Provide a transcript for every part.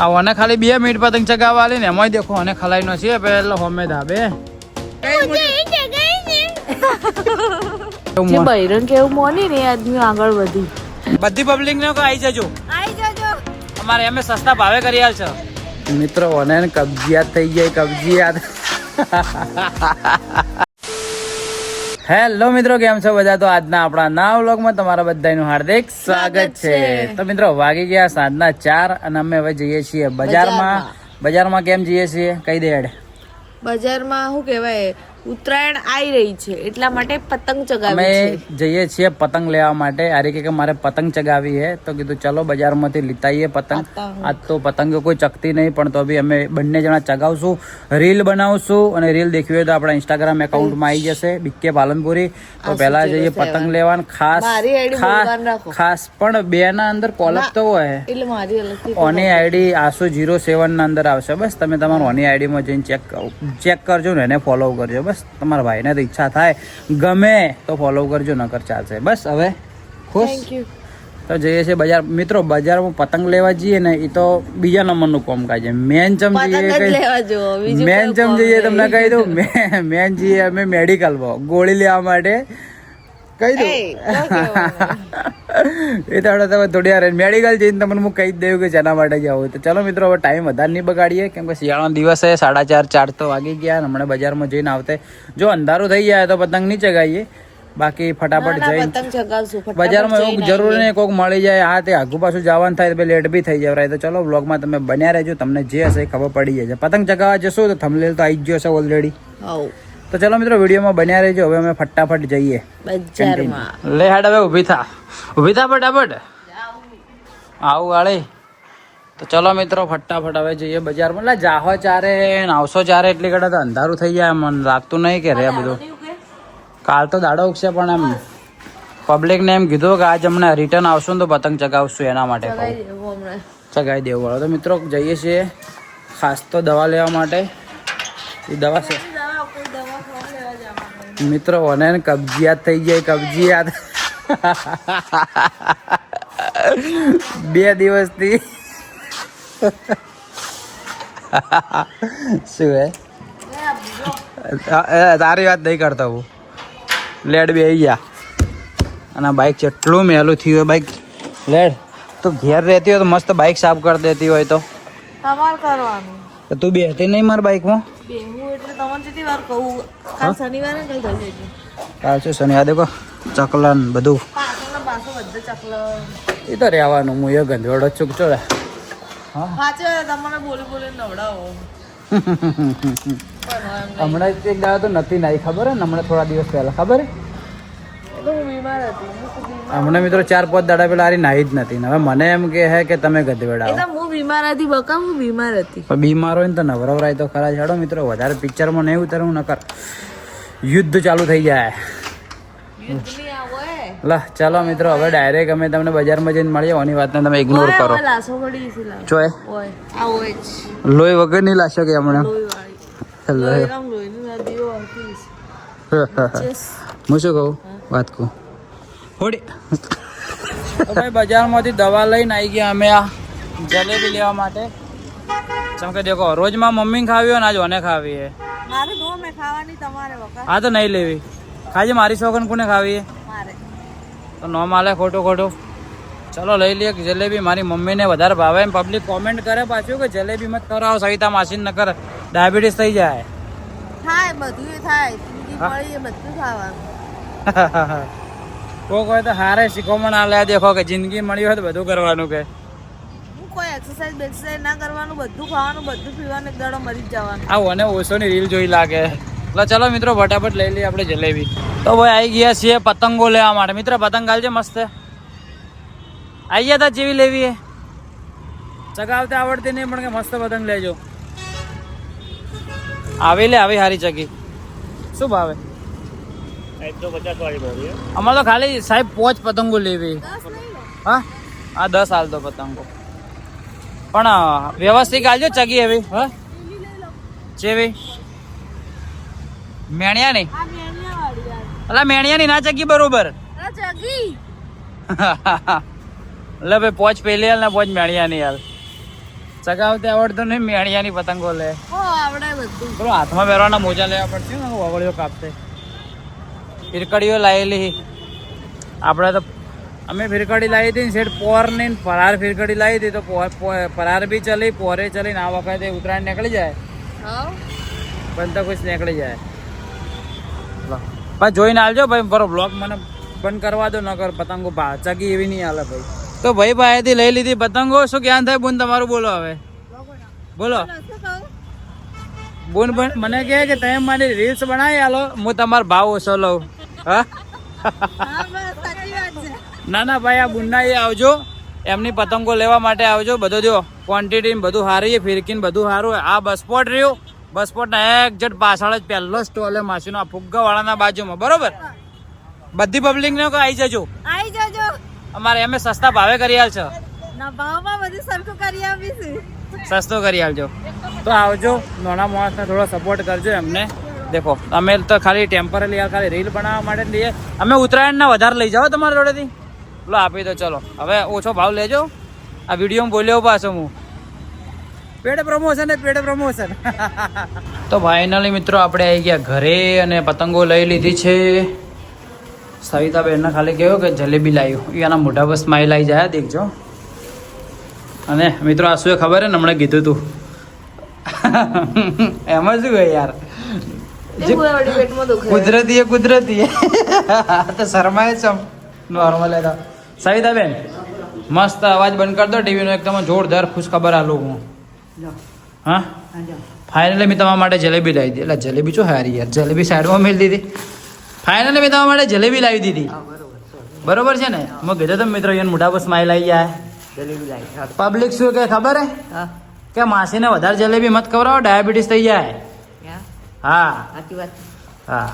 આ ઓને ખાલી બે મિનિટ પતંગ ચગાવવા આલી ને એમાંય દેખો અને ખલાઈ નો છે પેલો હોમે ધાબે જે બૈરન કેવું મોની ને એ આદમી આગળ વધી. બધી પબ્લિક ને કો આવી જજો. આઈ જજો. અમારે અમે સસ્તા ભાવે કરી આલ છે. મિત્રો ઓને કબજિયાત થઈ જાય કબજિયાત. હેલો મિત્રો કેમ છો બધા? તો આજના આપણા નવા વ્લોગમાં તમારા બધાનું હાર્દિક સ્વાગત છે. તો મિત્રો વાગી ગયા સાંજના ચાર અને અમે હવે જઈએ છીએ બજારમાં. બજારમાં. કેમ જઈએ છીએ? કઈ દે એડ બજારમાં શું કહેવાય? ઉત્તરાયણ આવી રહી છે એટલા માટે પતંગ અમે ચગાવી છે. જઈએ છીએ પતંગ લેવા માટે. આરે કે મારે પતંગ ચગાવી હે તો કીધું ચલો બજારમાંથી લીતાઈએ પતંગ. પતંગ. આજ તો પતંગ કોઈ ચકતી નહીં પણ તો બી અમે બંને જણા ચગાવશું. રીલ બનાવશું અને રીલ દેખવી હોય તો આપણા ઇન્સ્ટાગ્રામ એકાઉન્ટમાં આવી જશે બીકે પાલનપુરી. તો પહેલા જઈએ પતંગ લેવાનું. ખાસ ખાસ ખાસ પણ બે ના અંદર કોલપ તો હોય ઓની આઈડી આસો જીરો સેવન ના અંદર આવશે. બસ તમે તમારું ઓની આઈડીમાં જઈને ચેક ચેક કરજો ને એને ફોલો કરજો. બસ તમારા ભાઈને તો ઈચ્છા થાય. ગમે તો ફોલો કરજો નકર ચાલશે. બસ હવે ખુશ? તો જઈએ છીએ બજાર. મિત્રો બજારમાં પતંગ લેવા જઈએ ને એ તો બીજા નંબરનું કોમ કાજ છે. મેન ચમ જઈએ મેન ચમ જઈએ તમને કહી દઉં મેન જઈએ અમે મેડિકલમાં ગોળી લેવા માટે કહી દઉં. એ તો હવે તમે થોડી વાર મેડિકલ જઈને તમને હું કહી જ દઉં કે જેના માટે જવું તો ચલો મિત્રો હવે ટાઈમ વધારે નહીં બગાડીએ કેમ કે શિયાળાનો દિવસ છે સાડા ચાર ચાર તો વાગી ગયા અને હમણાં બજારમાં જઈને આવતે. જો અંધારું થઈ જાય તો પતંગ નહીં ચગાવીએ. બાકી ફટાફટ જઈને બજારમાં એવું જરૂર નહીં કોઈક મળી જાય. આ તે આગુ પાછું જવાનું થાય તો લેટ બી થઈ જાય તો ચલો બ્લોગમાં તમે બન્યા રહેજો તમને જે હશે ખબર પડી જાય. પતંગ ચગાવવા જશો તો થમલેલ તો આવી જ ગયો છે ઓલરેડી તો ચલો મિત્રો વિડીયોમાં બન્યા રહેજો. હવે અમે ફટાફટ જઈએ. બજારમાં. લે હાડ હવે ઊભી થા. ઊભી થા ફટાફટ? આવું વાળે તો ચલો મિત્રો ફટાફટ હવે જઈએ બજારમાં. એટલે જાહો ચારે ને આવશો ચારે એટલી તો અંધારું થઈ જાય મને લાગતું નહીં કે રે બધું. કાલ તો દાડો ઉગશે પણ એમ પબ્લિકને એમ કીધું કે આજ અમને રિટર્ન આવશું ને તો પતંગ ચગાવશું એના માટે. ચગાવી દેવું વાળો તો મિત્રો જઈએ છીએ. ખાસ તો દવા લેવા માટે. એ દવા છે. મિત્રો ઓને ને કબજિયાત થઈ જાય કબજિયાત. બે દિવસથી. શું હે? તારી વાત નહીં કરતો હું. લેડ બે આવી ગયા. અને બાઇક જેટલું મેલું થયું હોય બાઇક લેડ તું ઘેર રહેતી હોય તો મસ્ત બાઇક સાફ કરી દેતી હોય તો. તો તું બેહતી નહીં મારા બાઇકમાં બેહવું એટલે તમને જેટલી વાર કહું કાલ શનિવારે થઈ જશે કાલ દેખો ચકલન બધું. એ તો રહેવાનું હું એ ગંધવાડો ચૂક છો હમણાં એક દાડો તો નથી નાઈ ખબર હે? હમણાં થોડા દિવસ પહેલા ખબર હે? હું બીમાર હતી. હમણાં મિત્રો ચાર પાંચ દાડા પેલા આરી નાહી જ નથી. હવે મને એમ કે હે કે તમે ગધેડા હું બીમાર હતી બકા હું બીમાર હતી. પણ બીમાર હોય ને તો નવરવરાય તો ખરા છાડો મિત્રો. વધારે પિક્ચરમાં નહીં ઉતરવું નકર યુદ્ધ ચાલુ થઈ જાય. લા ચાલો મિત્રો હવે ડાયરેક્ટ અમે તમને બજારમાં જઈને મળીએ. ઓની વાતને તમે ઇગ્નોર કરો. જો લોહી વગર નહીં લાગશે કે હમણાં. હું શું કહું? વાત કહું. હોડી ભાઈ બજારમાંથી દવા લઈને આવી ગયા અમે આ જલેબી લેવા માટે. જેમ કે દેખો રોજમાં મમ્મી ખાવી હોય ને આજ ઓને ખાવી હે. મારે દો મેં ખાવાની તમારે વખત. આ તો નહીં લેવી. ખાજે મારી શોખન કોને ખાવી હે? મારે. તો ન માલે ખોટું ખોટું. ચલો લઈ લઈએ જલેબી. મારી મમ્મીને વધારે ભાવે એમ. પબ્લિક કોમેન્ટ કરે પાછું કે જલેબી મત કરાવો સવિતા માસી ન કરે ડાયાબિટીસ થઈ જાય. થાય બધું થાય. જિંદગી મળી બધું ખાવાનું. કોક હોય તો હારે શીખવણ આલે દેખો કે જિંદગી મળી હોય તો બધું કરવાનું કે. કોઈ એક્સરસાઇઝ બેક્સરસાઇઝ ના કરવાનું બધું ખાવાનું બધું પીવાનું એક દાડો મરી જવાનું. આ ઓને રીલ જોઈ લાગે. એટલે ચલો મિત્રો ફટાફટ લઈ લઈએ આપણે જલેબી. તો ભાઈ આવી ગયા છીએ પતંગો લેવા માટે. મિત્ર પતંગ ગાલજે મસ્ત. આવી ગયા તા જેવી લેવી એ? ચગાવતે આવડતી નહીં પણ કે મસ્ત પતંગ લેજો. આવી લે આવી હારી ચગી. શું ભાવે? અમારે તો ખાલી સાહેબ પોચ પતંગો લેવી. હા? હા દસ હાલ દો પતંગો. પણ વ્યવસ્થિત હાલજો ચગી એવી. હા? ચેવી? મેણિયા નહીં અલા મેણિયા ની ના ચગી બરોબર. એટલે ભાઈ પોચ પેલી હાલ ને પોચ મેણિયા ની હાલ ચગાવતે આવડતું નહીં મેણિયાની પતંગો લે. આવડે બધું. હાથમાં પહેરવાના મોજા લેવા પડશે ને વગળીઓ કાપતે. ફિરકડીઓ લાવેલી આપણે તો અમે ફિરકડી લાવી હતી ને શેઠ પોર નહીં ફરાર ફિરકડી લાવી હતી તો પોર- પોર- ફરાર બી ચલી પોરે ચલી ને આ વખતે ઉત્તરાયણ નીકળી જાય. પણ બંધ તો કુછ નીકળી જાય. ભાઈ જોઈને આવજો ભાઈ બરો બ્લોગ મને બંધ કરવા દો ન કર પતંગો ભા ચગી એવી નહીં હાલે ભાઈ. તો ભાઈ પાસેથી લઈ લીધી પતંગો. શું જ્ઞાન થાય બોન તમારું બોલો હવે. બોલો. શું બોન મને કહે કે તમે મારી રીલ્સ બનાવી આલો હું તમારો ભાવ ઓછો લઉં. હા હા ના ના ભાઈ આ બુન્ના એ આવજો. એમની પતંગો લેવા માટે આવજો. બધો જો ક્વોન્ટિટી બધું સારી ફિરકીને બધું સારું આ બસપોટ રહ્યું. બસપોટના એક્ઝેક્ટ પાછળ જ પહેલો સ્ટોલ છે માસીનો આ ફુગ્ગાવાળાના બાજુમાં. બરોબર? બધી પબ્લિકને આવી જજો. આવી જજો. અમારે એમ સસ્તા ભાવે કરી આલ છે. ના ભાવમાં બધું સરખું કરી આપીશું. સસ્તો કરી આલજો. તો આવજો. નાના માણસને થોડો સપોર્ટ કરજો એમને. દેખો અમે તો ખાલી ટેમ્પરરી ખાલી રીલ બનાવવા માટે લઈએ. અમે ઉત્તરાયણના વધારે લઈ જાઓ તમારા જોડેથી. લો આપી દો ચલો. હવે ઓછો ભાવ લેજો. આ વિડીયોમાં બોલ્યો પાછો હું. પેડ પ્રમોશન પેડ પ્રમોશન તો ફાઇનલી મિત્રો આપણે આવી ગયા ઘરે અને પતંગો લઈ લીધી છે. સવિતાબેનને ખાલી કહ્યું કે જલેબી લાવ્યું એના મોઢા પર સ્માઈલ આવી જાય દેખજો. અને મિત્રો આ શું એ ખબર હે ને હમણાં કીધું તું. એમાં શું ગયું યાર. કુદરતી એ કુદરતી તો શરમાય છે નોર્મલ તો. સવિતાબેન મસ્ત અવાજ બંધ કરી દો ટીવીનો એકદમ જોરદાર ખુશ ખબર આલું હું. હા? ફાઇનલી મેં તમારા માટે જલેબી લાવી દીધી. એટલે જલેબી શું હારી યાર? જલેબી સાઈડમાં મેળ દીધી. ફાઇનલી મેં તમારા માટે જલેબી લાવી દીધી. બરોબર છે ને? મેં કીધું તો મિત્રો એને મોટા પર સ્માઈલ આવી જાય. પબ્લિક શું કે ખબર હે. કે માસીને વધારે જલેબી મત ખવડાવો ડાયાબિટીસ થઈ જાય. હા. સાચી વાત. હા.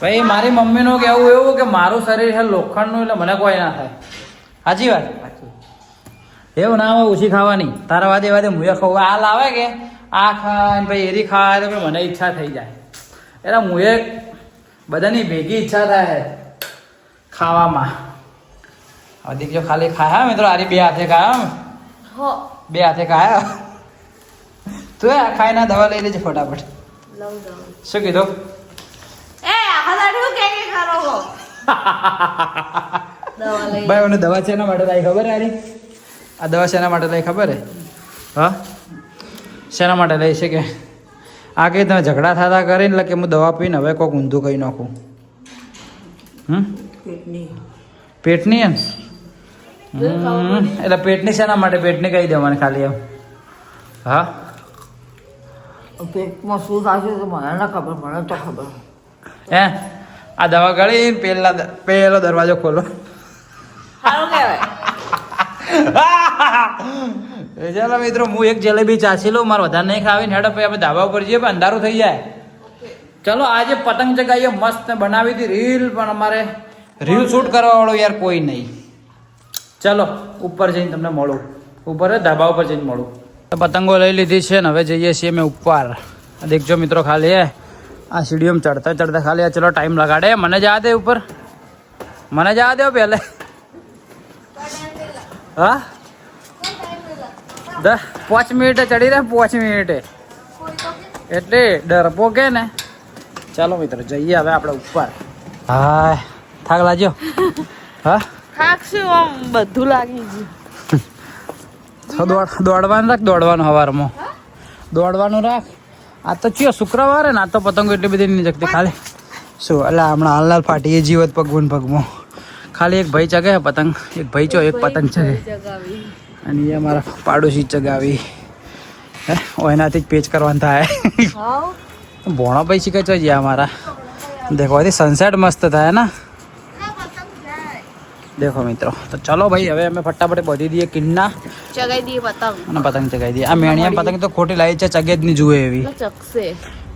ભાઈ મારી મમ્મીનું કહેવું એવું કે મારું શરીર છે લોખંડનું એટલે મને કોઈ ના થાય. સાચી વાત? એવું ના હોય ઓછી ખાવાની. તારા વાદે વાદે મુએ ખવું. આ લાવે કે? આ ખાય ભાઈ એરી ખાય તો મને ઈચ્છા થઈ જાય. એટલે મુએ બધાની ભેગી ઈચ્છા થાય ખાવામાં. હવે દીકરીઓ ખાલી ખાયા મિત્રો આરી બે હાથે ખાયા હો. બે હાથે ખાયા તું એ આ ખાઈને આ દવા લઈ લેજે ફટાફટ. શું કીધું? એ આખા દાડી હું કે કે કરો? ભાઈ મને દવા છે એના માટે લાવી ખબર આરી આ દવા શેના માટે લઈ ખબર હે? હા? શેના માટે લઈ છે કે? આ કે તમે ઝઘડા થતા કરીને એટલે કે હું દવા પીને હવે કોઈક ઊંધું કહી નાખું. હમ? પેટની. એમ? એટલે પેટની શેના માટે પેટની કહી દેવાની ખાલી એમ? હા? પેટમાં શું થશે તો મને ના ખબર મને તો ખબર. હે? આ દવા ગળી પેલા પહેલો પેલો દરવાજો ખોલો. સારું કહેવાય. ચાલો મિત્રો હું એક જલેબી ચાસી લઉં મારે વધારે નહીં ખાવી હેડો પછી આપણે ધાબા ઉપર જઈએ પણ અંધારું થઈ જાય. ચલો આજે પતંગ ચગાવીએ મસ્ત બનાવી હતી રીલ પણ અમારે રીલ શૂટ કરવાવાળો યાર કોઈ નહીં. ચલો ઉપર જઈને તમને મળું. ઉપર ધાબા ઉપર જઈને મળું. પતંગો લઈ લીધી છે ને હવે જઈએ છીએ અમે ઉપર દેખજો મિત્રો ખાલી આ સીડીઓમાં ચડતા ચડતા ખાલી ચલો ટાઈમ લગાડે. મને જવા દે ઉપર? મને જવા દો પહેલે હા? દસ, પાંચ મિનિટે ચડી રહે, પાંચ મિનિટે. એટલે ડરપો કે ને. ચાલો મિત્રો, જઈએ હવે આપણે ઉપર હા, થાક લાગ્યો? હા? આમ, બધું લાગી ગયું. દોડવાનું રાખ દોડવાનું હવારમાં. દોડવાનું રાખ. આ તો ચિયો શુક્રવારે ને આ તો પતંગો એટલી બધી નહીં જગતી. ખાલી શું એટલે હમણાં હાલ હાલ ફાટી એ જીવત પગવું પગમાં ખાલી એક ભાઈ ચગે પતંગ. એક ભાઈ ચો એક પતંગ ચગે અને એ અમારા પાડોશી ચગાવી. હે એનાથી જ પેચ કરવાનું થાય. ભોણો ભાઈ શીખે છે જ્યાં અમારા. દેખવાથી સનસેટ મસ્ત થાય ને? દેખો મિત્રો તો ચલો ભાઈ હવે અમે ફટાફટ બધી દઈએ કિન્ના ચગાઈ દઈએ પતંગ અને પતંગ ચગાવી દઈએ આ મેણિયા પતંગ તો ખોટી લાવી છે ચગે જ નહીં જુએ એવી એટલે ચકશે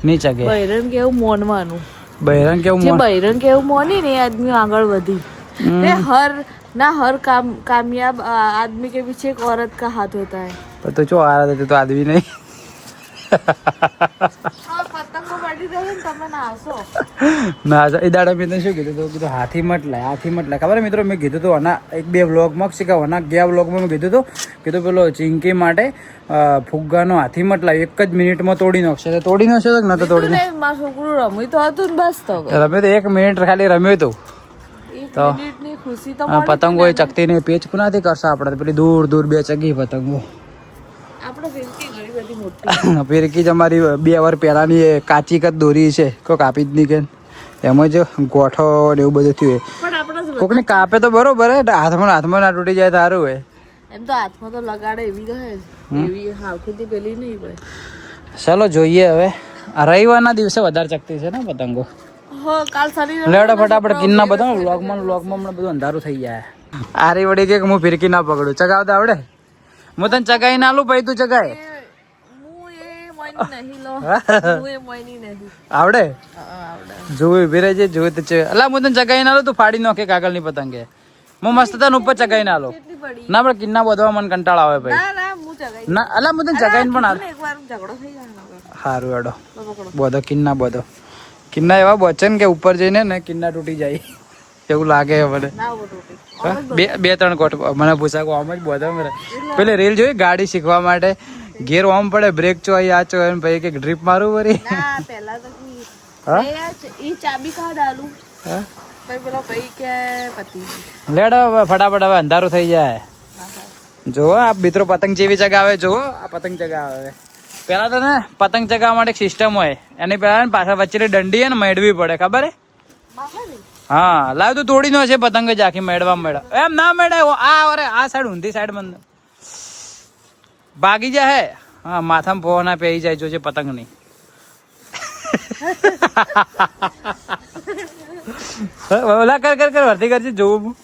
નહીં ચગે બૈરન કેવું મોનવાનું બહેરન કેવું જે મોન બૈરન કેવું મોની ને એ આદમી આગળ વધી हम्म। ने हर ना हर काम कामयाब आ, आदमी के पीछे एक औरत का हाथ होता है પણ તો ચો આ રહા તો આદમી નહીં हाँ पतंग को પડી રહે ને એ દાડા મેં શું કીધું હતું કીધું હાથી મત લાય હાથી મત લાય ખબર મિત્રો મેં કીધું હતું આના એક બે વ્લોગમાં શીખા આના ગયા વ્લોગમાં મેં કીધું હતું કીધું પેલો ચીંકી માટે ફુગ્ગાનો હાથી મત લાય એક જ મિનિટમાં તોડી નાખશે. તો તોડી નાખશે તો નતો તોડી મારું છોકરું રમ્યું તો હતું બસ તો. તો એક મિનિટ ખાલી રમ્યું હતું તો? તો પતંગો એ ચકતીને પેચ કુનાથી કરશે આપણે? પેલી દૂર દૂર બે ચગી પતંગો. આપણે ફિરકી જ અમારી બે વાર પહેલાની કાચી કદ દોરી છે કોઈ કાપી જ નહીં કે. એમાં જ ગોઠો ને એવું બધું થયું કોકને કાપે તો બરોબર હે હાથમાં હાથમાં ના તૂટી જાય તારું હોય એમ તો હાથમાં તો લગાડે એવી તો એવી હાવખેથી પેલી નહીં ભાઈ ચાલો જોઈએ હવે. રવિવારના દિવસે વધારે ચકતી છે ને પતંગો. લેવડો ફટાફટ કિન્ના બધા વ્લોગમાં વ્લોગમાં હમણાં બધું અંધારું થઈ જાય. આરી વળી કે હું ફિરકી ના પકડું. ચગાવતા આવડે? હું તને ચગાઈ ના આલું ભાઈ તું ચગાય હું એ મોયની નહીં લો હું એ મોયની નહીં આવડે? જોયું ઊભી રહેજે જોવું તો છે અલા હું તને ચગાઈ ના લો તું ફાડી નાખે કાગળની પતંગે. હું મસ્ત તને ઉપર ચગાઈ ના આલો. ના પણ કિન્ના બધવા મને કંટાળ આવે ભાઈ. ના અલા હું તને ચગાઈને પણ જાય હવે. સારું એડો બોધો કિન્ના બોધો. કિન્ના એવા બચે ને કે ઉપર જઈને ને કિન્ના તૂટી જાય. એવું લાગે મને? બે બે ત્રણ કોટ. મને પૂછા આમ જ બોધો. પેલે રેલ જોઈ ગાડી શીખવા માટે ગેર ઓમ પડે બ્રેક ચો આ ચો એમ ભાઈ કે ડ્રીપ મારું વરી. ના પહેલા તો હા? ઈ ચાબી કા આલું હા? ભાઈ પેલો ભાઈ કે પતિ. લેડો હવે ફટાફટ હવે અંધારું થઈ જાય. જુઓ આ મિત્રો પતંગ જેવી ચગાવે જુઓ આ પતંગ ચગાવે પેલા તો ને પતંગ ચગાવવા માટે એક સિસ્ટમ હોય. એની પેલા ને પાછળ વચ્ચે દંડી ને મેળવી પડે ખબર હે? હા લાવ તું તોડી નો છે પતંગ જ આખી મેળવા મેળવ. એમ ના મેળવ આ અરે આ સાઈડ ઊંધી સાઈડ બંધ. ભાગી જાય હે? હા, માથામાં પવના પહેરી જાય, જોજે પતંગ નહીં ઓલા, કર કર કર વર્તી કરજે જોવું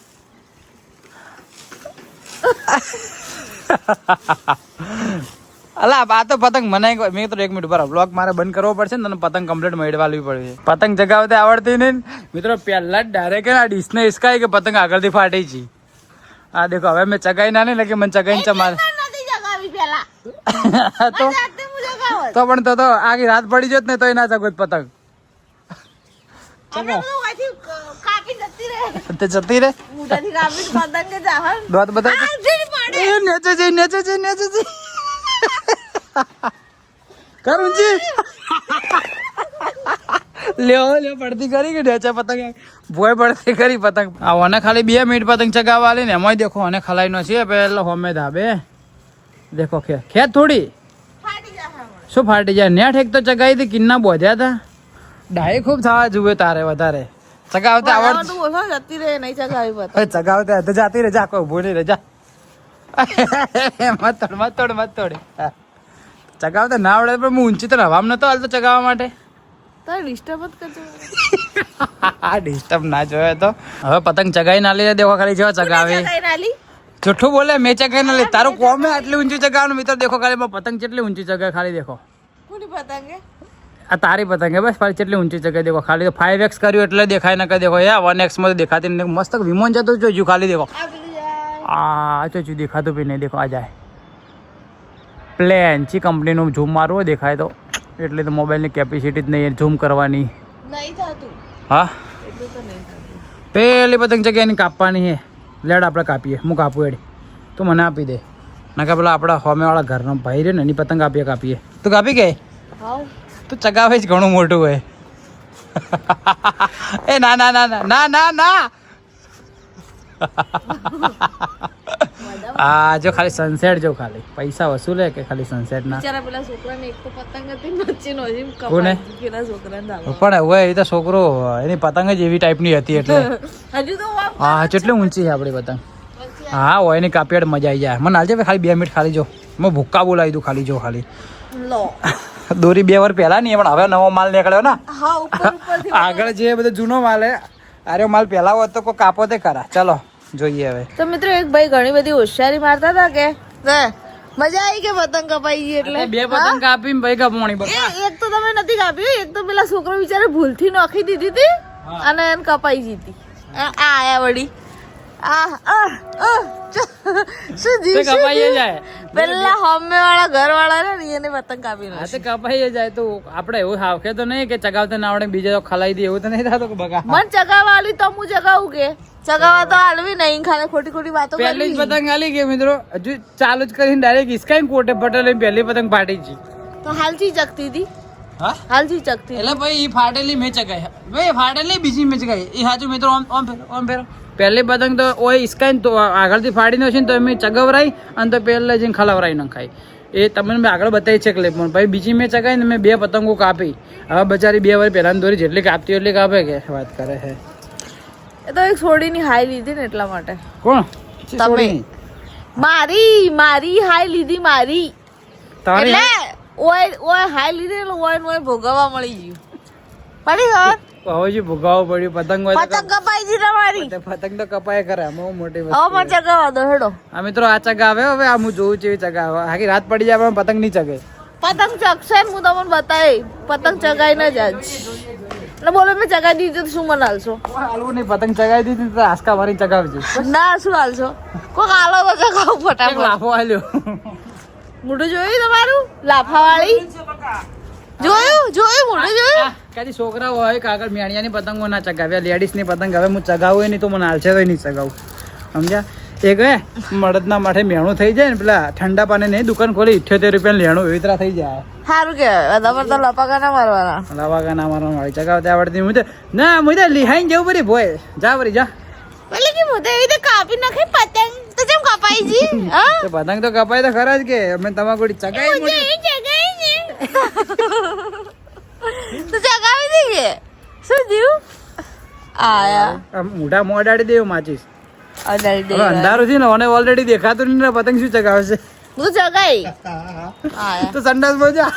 અલા, આ તો પતંગ મને મેં તો એક મિનિટ બરાબર બ્લોગ મારે બંધ કરવો પડશે ને, તને પતંગ કમ્પ્લીટ મેળવાવી પડશે. પતંગ જગાવતે આવડતી નહીં મિત્રો, પહેલા જ ડાયરેક્ટ આ ડીશને ઇસકાય કે પતંગ આગળથી ફાટી છે. આ દેખો, હવે મેં ચગાઈ ના નહીં લાગે મને ચગાઈને ચમારે પેલા. તો તો પણ તો તો આખી રાત પડી જોત ને તો ના ચગોત પતંગ. જતી તે જતી રે દોત બધા એ નેચે જઈ નેચે જઈ નેચે જઈ. લ્યો લ્યો પડતી કરી કે નેચે પતંગ ભોય પડતી કરી પતંગ. આ ઓને ખાલી બે મિનિટ પતંગ ચગાવવા લે ને એમાંય દેખો અને ખલાઈ નો છે પેલો હોમે ધાબે. દેખો ખે ખેત થોડી. શું ફાટી જાય? નેટ એક તો ચગાવી હતી કિન્ના બોધ્યા હતા ડાય ખૂબ થવા જુએ તારે વધારે. ચગાવતે આવડ જતી રહે નહીં ચગાવી ચગાવતે તો જાતી રે જા કોઈ ઊભો નહીં રે જા મત તોડ મત તોડ મત તોડ. ચગાવતે ના આવડે પણ હું ઊંચી તો હવામાં નતો હાલતો ચગાવવા માટે. ડિસ્ટર્બ જ કરજો. ડિસ્ટર્બ ના જોયો તો. હવે પતંગ ચગાવી ના લે દેખો ખાલી જેવા ચગાવે. ચગાઈ નાલી જૂઠું બોલે મેં ચગાઈ ના લે તારું કોમે આટલી ઊંચી ચગાવવાનું મિત્ર દેખો ખાલી મારી પતંગ કેટલી ઊંચી ચગાવે ખાલી દેખો. કોની પતંગ આ તારી પતંગ બસ ખાલી કેટલી ઊંચી ચગાઈ દેખો. ખાલી ફાઈવ એક્સ કર્યું એટલે દેખાય ના દેખો. યા વન એક્સમાં દેખાતી નહીં મસ્ત વિમાન જતો જોજો ખાલી દેખો. આ ચોચું દેખાતું બી નહીં દેખો આ જાય. પ્લેન ચી કંપનીનું ઝૂમ મારવું દેખાય તો. એટલે તો મોબાઈલની કેપેસિટી જ નહીં ઝૂમ કરવાની. નહીં થતું. હા? તો પેલી પતંગ જગ્યાએ એની કાપવાની હે લેડ આપણે કાપીએ હું કાપું એડી. તું મને આપી દે. ના કે પેલા આપણા હોમેવાળા ઘરનો ભાઈ રે ને એની પતંગ આપીએ. કાપીએ તું કાપી ગઈ તું ચગાવે જ ઘણું મોટું હોય. એ ના ના ના ના ના ના ના. આ જો ખાલી સનસેટ જો ખાલી. પૈસા વસૂલે કે ખાલી સનસેટ ના? બિચારા પેલા છોકરાને એક તો પતંગ હતી નચી નો હજી કોને? પેલા છોકરાને ધાબા પણ હવે એ તો છોકરો એની પતંગ જ એવી ટાઈપની હતી એટલે. હજુ તો હા કેટલી ઊંચી છે આપણી પતંગ. હા હોય એની કાપિયાડ મજા આવી જાય. મને આજે ખાલી બે મિનિટ ખાલી જો. મેં ભૂક્કા બોલાવી દઉં ખાલી જો ખાલી. લો. દોરી બે વાર પહેલા નહીં પણ હવે નવો માલ નીકળ્યો ને. આગળ જે બધો જૂનો માલ હે અરે માલ પહેલા હોત તો કોઈ કાપો તે ખરા. ચલો. જોઈએ હવે. તો મિત્રો એક ભાઈ ઘણી બધી હોશિયારી મારતા હતા કે? મજા આવી કે પતંગ કપાઈ ગઈ એટલે? બે પતંગ કાપી ભાઈ કપોણી એક તો તમે નથી કાપી એક તો પેલા છોકરો બિચારે ભૂલથી નોખી દીધી હતી અને એને કપાઈ જીતી આ આયા વળી. આ આ આ, શું જીવ કપાઈ જાય. પેલા હોમે વાળા ઘર વાળા ને એને પતંગ કાપી કપાઈ જાય. તો આપણે એવું હાવખે તો નહીં કે ચગાવતા ના આવડે બીજા તો ખલાઈ દે એવું તો નહીં થતું કે બગા. મન ચગાવવા તો હું ચગાવું કે? ચગાવવા તો આલવી નહીં ખાલી ખોટી ખોટી વાતો પહેલી જ પતંગ આલી ગઈ મિત્રો હજુ ચાલુ જ કરીને ડાયરેક્ટ ઇસ્કાઈ કોટે પહેલી પતંગ ફાટી ગઈ. તો હાલથી ચગતી હતી હા? હાલથી ચગતી એટલે ભાઈ ઈ ફાટેલી મેં ચગાઈ. ભાઈ ફાટેલી બીજી મેં ચગાઈ. એ સાચું મિત્રો ઓમ ઓમ ફેરો ઓમ ફેરો. પહેલી પતંગ તો ઓય ઇસ્કાઈ તો આગળથી ફાડી નો છે ને તો મેં ચગવરાઈ અને તો પહેલા જઈને ખલાવરાઈ નખાઈ. એ તમને મેં આગળ બતાવી છે ક્લિપમાં ભાઈ બીજી મેં ચગાવી ને મેં બે પતંગો કાપી. હવે બચારી બે વાર પહેલાની દોરી જેટલી કાપતી એટલી કાપે કે? વાત કરે છે એ તો એક છોડીની હાઈ લીધી ને એટલા માટે. કોણ? તમે. મારી મારી હાઈ લીધી મારી. એટલે ઓય ઓય હાઈ લીધી એટલે ઓય ઓય ભોગવવા મળી ગયું. પડી ગયો હવે જે ભોગાવો પડ્યું પતંગ હોય પતંગ કપાઈ ગઈ તમારી. પતંગ તો કપાય કરે અમે મોટી મોટી હવે વસ્તુ મને ચગાવવા દો હેડો. આ મિત્રો આ ચગાવે હવે આ હું જોઉં છું એ ચગાવે. આખી રાત પડી જાય પણ પતંગ નહીં ચગે. પતંગ ચગશે હું તમને બતાવી પતંગ ચગાઈને જ એટલે બોલો મેં ચગાવી દીધી તો શું મને હાલશો? હાલવું નહીં પતંગ ચગાવી દીધી તો આસકા મારી ચગાવજો. ના શું હાલશો? કોક આલો તો ચગાવું ફટાફટ. લાફો આલ્યો. મોઢું જોયું તમારું? લાફાવાળી? જોયું જોયું? મોઢું જોયું? કાજી છોકરા હોય કાગળ મેણિયાની પતંગો ના ચગાવ્યા લેડીઝની પતંગ હવે હું ચગાવું નહીં તો મને હાલશે તો નહીં ચગાવું. સમજ્યા? એક હે મળદના માથે મેણું થઈ જાય ને પેલા ઠંડા પાણી નહીં દુકાન ખોલી ઇઠ્યોતેર રૂપિયા લેણું એવી તરહ થઈ જાય. સારું કે બધા તો લપાકા ના મારવાના. લાવા ના મારવા વાળી આવડતી હું ના હું તો લિહાઈને જવું પડી ભોય. જા વળી જા. એટલે કે એવી રીતે કાપી નાખી પતંગ તો જેમ કપાઈ જી હા? તો પતંગ તો કપાય તો ખરા જ કે અમે તમાર કોઈ ચગાઈ મોટી. એ ને તો જગાવી દી કે શું થયું? આયા મોઢા મોડાડી દેવું માચીસ. અંધારું છે ને મને ઓલરેડી દેખાતું નહીં પતંગ શું ચગાવશે? હું આયા તો સંડાસ મજા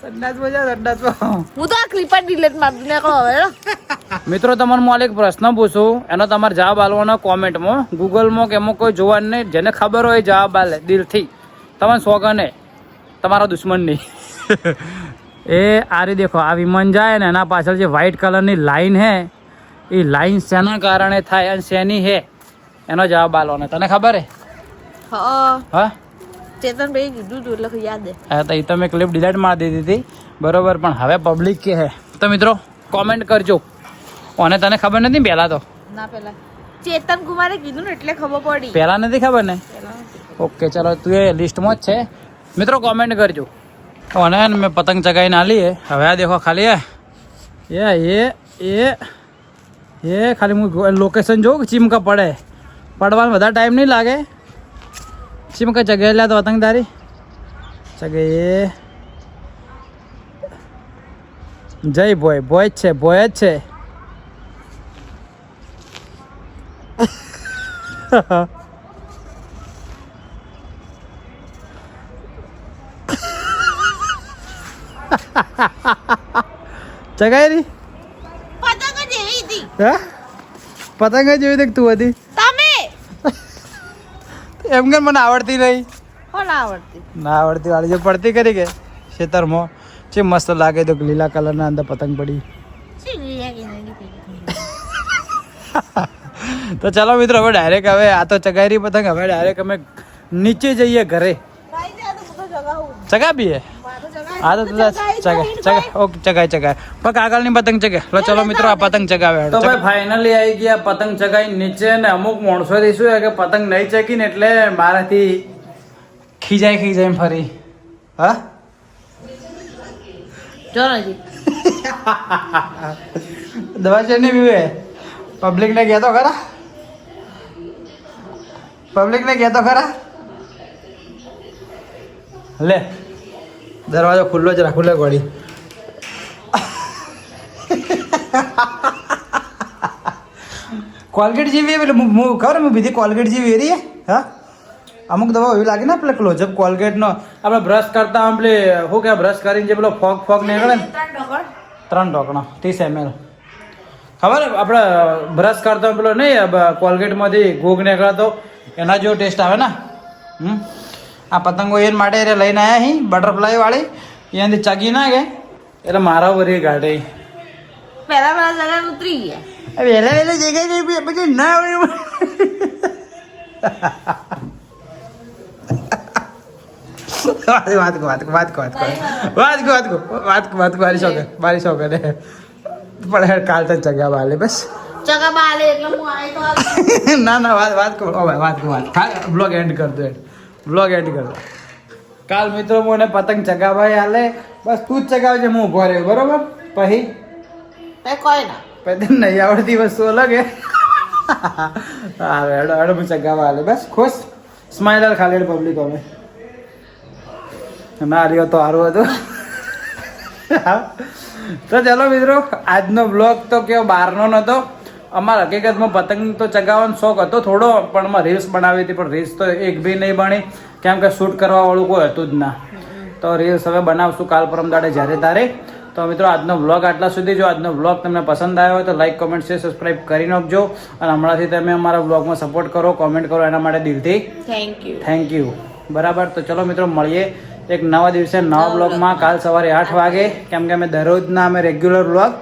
સંડાસ બોજા સંડાસ હું તો આ ક્લિપર ડિલીટ મારી દીધી હવે મિત્રો તમારે હું એક પ્રશ્ન પૂછું. એનો તમારે જવાબ આલવાનો કોમેન્ટમાં ગૂગલમાં કે એમાં કોઈ જોવાનું નહીં. જેને ખબર હોય જવાબ આલે દિલથી. તમારે સોગને તમારા દુશ્મન નહીં એ આરી દેખો આ વિમાન જાય ને એના પાછળ જે વ્હાઈટ કલરની લાઈન હે એ લાઈન શેના કારણે થાય અને શેની હે? એનો જવાબ આલવાનો તને ખબર હે? હા. હા? ચેતન ભાઈ કીધું તું એટલે યાદ હે. હા તો એ તો મેં ક્લિપ ડિલીટ મારી દીધી હતી. બરોબર પણ હવે પબ્લિક કે હે? તો મિત્રો કોમેન્ટ કરજો. અને તને ખબર નથી પહેલાં તો? ના ચેતન કુમારે કીધું ને એટલે ખબર પડી. પહેલાં નથી ખબર ને? ઓકે ચલો તું એ લિસ્ટમાં જ છે. મિત્રો કોમેન્ટ કરજો. અને મેં પતંગ ચગાવીને આલી હવે આ દેખો ખાલી એ એ એ. એ ખાલી હું લોકેશન જોઉં ચીમકા પડે? પડવાનો વધારે ટાઈમ નહીં લાગે. ચીમકા ચગાવેલા તો પતંગ તારી ચગે એ જય ભોય. ભોય જ છે, ભોય જ છે. ચગાય હતી હા? પતંગ જ જેવી દેખતું હતી. તમે? એમ કે મને આવડતી નહીં? ના આવડતી? ના આવડતી વાળી જે પડતી કરી કે? ખેતરમાં જે મસ્ત લાગે તો લીલા કલરના અંદર પતંગ પડી. તો ચાલો મિત્રો હવે ડાયરેક્ટ હવે આ તો ચગાયરી પતંગ હવે ડાયરેક્ટ અમે નીચે જઈએ ઘરે. ચગાવીએ? હા તો તું ચગા ચગા ઓકે ચગાય ચગાય પણ આગળની પતંગ ચગે લો ચલો મિત્રો આ પતંગ ચગાવે તો ભાઈ ફાઇનલી આવી ગયા પતંગ ચગાઈ નીચે ને અમુક માણસોથી શું કે પતંગ નહીં ચગી ને એટલે મારાથી ખીજાય ખીજાય ફરી. હા? દવા છે ને બીવે પબ્લિક ને કહેતો ખરા? પબ્લિક ને કહેતો ખરા? લે. દરવાજો ખુલ્લો જ રાખું લે ગોળી. કોલગેટ જેવી એટલે હું ખબર હું બીજી કોલગેટ જેવી એરી હે? હા? અમુક દવા એવી લાગે ને પેલે ક્લોઝઅપ કોલગેટનો આપણે બ્રશ કરતા આમ પેલી શું કે બ્રશ કરીને જે પેલો ફોગ ફોગ નીકળે ને? ત્રણ ઢોકણા ત્રીસ એમએલ ખબર? આપણે બ્રશ કરતા પેલો નહીં કોલગેટમાંથી ગોગ નીકળતો એના જેવો ટેસ્ટ આવે ને? હમ? આ પતંગો એને માટે એને લઈને આવ્યા હી બટરફ્લાય વાળી એનાથી ચગી ના કે એટલે મારા વરી ગાઢે પહેલા પહેલા જગા ઉતરી ગયા વહેલા વહેલા જગ્યાએ જઈ પછી ના આવડે વાત વાત વાત વાત વાત વાત વાત વાત મારી શોકે મારી શોકે ને પણ કાલ તક જગ્યા બાલે બસ ચકા બાલે એટલે હું તો ના ના વાત વાત વાત વાત બ્લોગ એન્ડ કર દો બ્લોગ એડ કર. કાલ મિત્રો મને પતંગ ચગાવાય હાલે બસ તું જ ચગાવજે હું ઊભો રહ્યો બરોબર? પછી કોઈ ના. પછી નહીં આવડતી વસ્તુ અલગ હે. હા હેડો હેડો હું ચગાવવા હાલે બસ ખુશ? સ્માઇલર ખાલી પબ્લિક અમે. ના રહ્યો તો સારું હતું. તો ચાલો મિત્રો આજનો બ્લોગ તો કેવો બહારનો નહોતો અમારા હકીકતમાં પતંગ તો ચગાવવાનો શોખ હતો થોડો પણ એમાં રીલ્સ બનાવી હતી પણ રીલ્સ તો એક બી નહીં બની. કેમ કે શૂટ કરવાવાળું કોઈ હતું જ ના. તો રીલ્સ હવે બનાવશું કાલ પરમ દાડે જ્યારે તારે. તો મિત્રો આજનો બ્લોગ આટલા સુધી. જો આજનો બ્લોગ તમને પસંદ આવ્યો હોય તો લાઈક કોમેન્ટ શેર સબસ્ક્રાઈબ કરી નાખજો. અને હમણાંથી તમે અમારા બ્લોગમાં સપોર્ટ કરો કોમેન્ટ કરો એના માટે દિલથી થેન્ક યુ થેન્ક યુ બરાબર? તો ચલો મિત્રો મળીએ એક નવા દિવસે નવા બ્લોગમાં કાલ સવારે આઠ વાગે. કેમ કે અમે દરરોજના અમે રેગ્યુલર બ્લોગ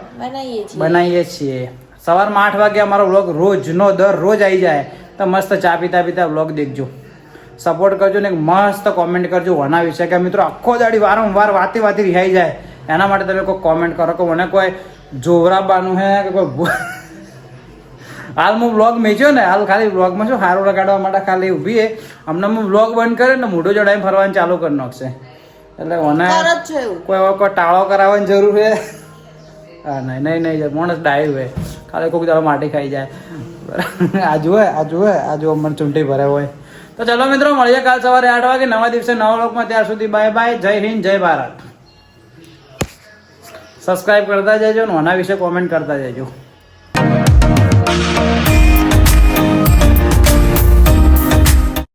બનાવીએ છીએ. સવારમાં આઠ વાગે અમારો બ્લોગ રોજનો દર રોજ આવી જાય. તો મસ્ત ચા પીતા પીતા બ્લોગ દેખજો. સપોર્ટ કરજો ને એક મસ્ત કોમેન્ટ કરજો વના વિશે કે મિત્રો આખો દાડી વારંવાર વાતી વાતી રિહાઈ જાય. એના માટે તમે કોઈ કોમેન્ટ કરો કે મને કોઈ જોવરાબાનું હે કે કોઈ હાલ હું બ્લોગ મેચ્યો ને હાલ ખાલી બ્લોગમાં શું સારું લગાડવા માટે ખાલી ઊભી હે હમણાં હું બ્લોગ બંધ કરે ને મોઢો ચડાવીને ફરવાનું ચાલુ કરી નાખશે. એટલે છે કોઈ એવો કોઈ ટાળો કરાવવાની જરૂર છે. હા નહીં નહીં નહીં માણસ ડાયું હોય. ખાલી કોઈક દાડો માટી ખાઈ જાય. આ જુએ આ જુએ, આ જુઓ મને ચૂંટી ભરે હોય. તો ચલો મિત્રો, મળીએ કાલ સવારે આઠ વાગે, નવા દિવસે નવા લોકમાં ત્યાર સુધી બાય બાય જય હિન્દ, જય ભારત. સબસ્ક્રાઇબ કરતા જજો ને આના વિશે કોમેન્ટ કરતા જજો.